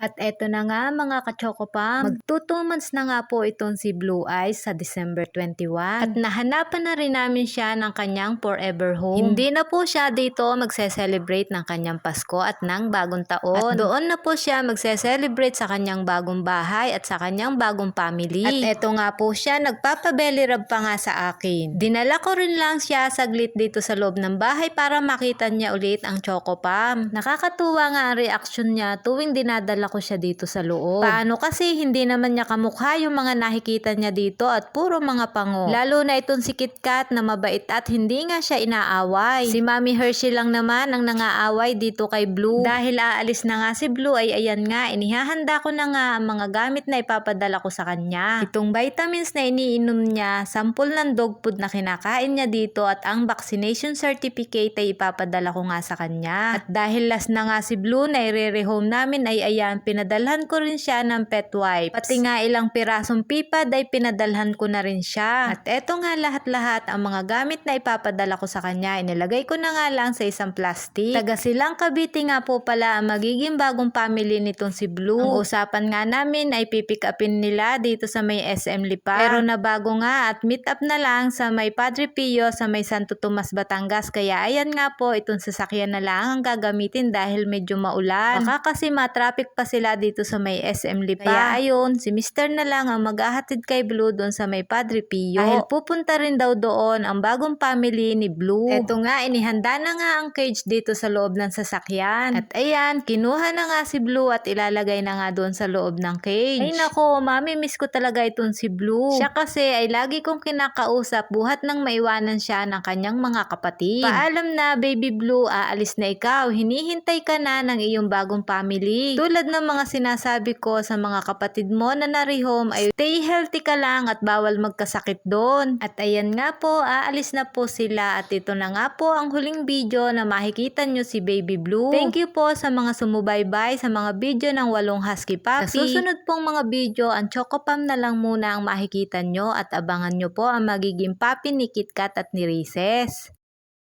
At eto na nga mga kachokopam, magto 2 months na nga po itong si Blue Eyes sa December 21. At nahanapan na rin namin siya ng kanyang forever home. Hindi na po siya dito magse-celebrate ng kanyang Pasko at ng bagong taon. At doon na po siya magse-celebrate sa kanyang bagong bahay at sa kanyang bagong family. At eto nga po siya, nagpapabelly rub pa nga sa akin. Dinala ko rin lang siya saglit dito sa loob ng bahay para makita niya ulit ang Chocopam. Nakakatuwa nga ang reaction niya tuwing dinadala ko siya dito sa loob. Paano kasi hindi naman niya kamukha yung mga nakikita niya dito at puro mga pango. Lalo na itong si KitKat na mabait at hindi nga siya inaaway. Si Mami Hershey lang naman ang nangaaway dito kay Blue. Dahil aalis na nga si Blue ay ayan nga, inihahanda ko na nga ang mga gamit na ipapadala ko sa kanya. Itong vitamins na iniinom niya, sampol ng dog food na kinakain niya dito at ang vaccination certificate ay ipapadala ko nga sa kanya. At dahil last na nga si Blue na i-rehome namin ay ayan, pinadalhan ko rin siya ng pet wipes. Pati nga ilang pirasong pipad ay pinadalhan ko na rin siya. At eto nga lahat-lahat ang mga gamit na ipapadala ko sa kanya, inilagay ko na nga lang sa isang plastic. Taga silang Cavite nga po pala ang magiging bagong family nitong si Blue. Ang usapan nga namin ay pipick upin nila dito sa may SM Lipa. Pero nabago nga at meet up na lang sa may Padre Pio sa may Santo Tomas, Batangas. Kaya ayan nga po, itong sasakyan na lang ang gagamitin dahil medyo maulan. Baka kasi matraffic pa sila dito sa may SM Lipa. Kaya ayun, si Mr. na lang ang maghahatid kay Blue doon sa may Padre Pio. Dahil pupunta rin daw doon ang bagong family ni Blue. Eto nga, inihanda na nga ang cage dito sa loob ng sasakyan. At ayan, kinuha na nga si Blue at ilalagay na nga doon sa loob ng cage. Ay nako, mami miss ko talaga itong si Blue. Siya kasi ay lagi kong kinakausap buhat nang maiwanan siya ng kanyang mga kapatid. Paalam na, baby Blue, aalis na ikaw. Hinihintay ka na ng iyong bagong family. Tulad ng mga sinasabi ko sa mga kapatid mo na narihome ay stay healthy ka lang at bawal magkasakit doon. At ayan nga po, aalis na po sila at ito na nga po ang huling video na makikita nyo si Baby Blue. Thank you po sa mga sumubaybay sa mga video ng walong husky puppy. Sa susunod pong mga video, ang Chocopam na lang muna ang makikita nyo at abangan nyo po ang magiging puppy ni KitKat at ni Reese's.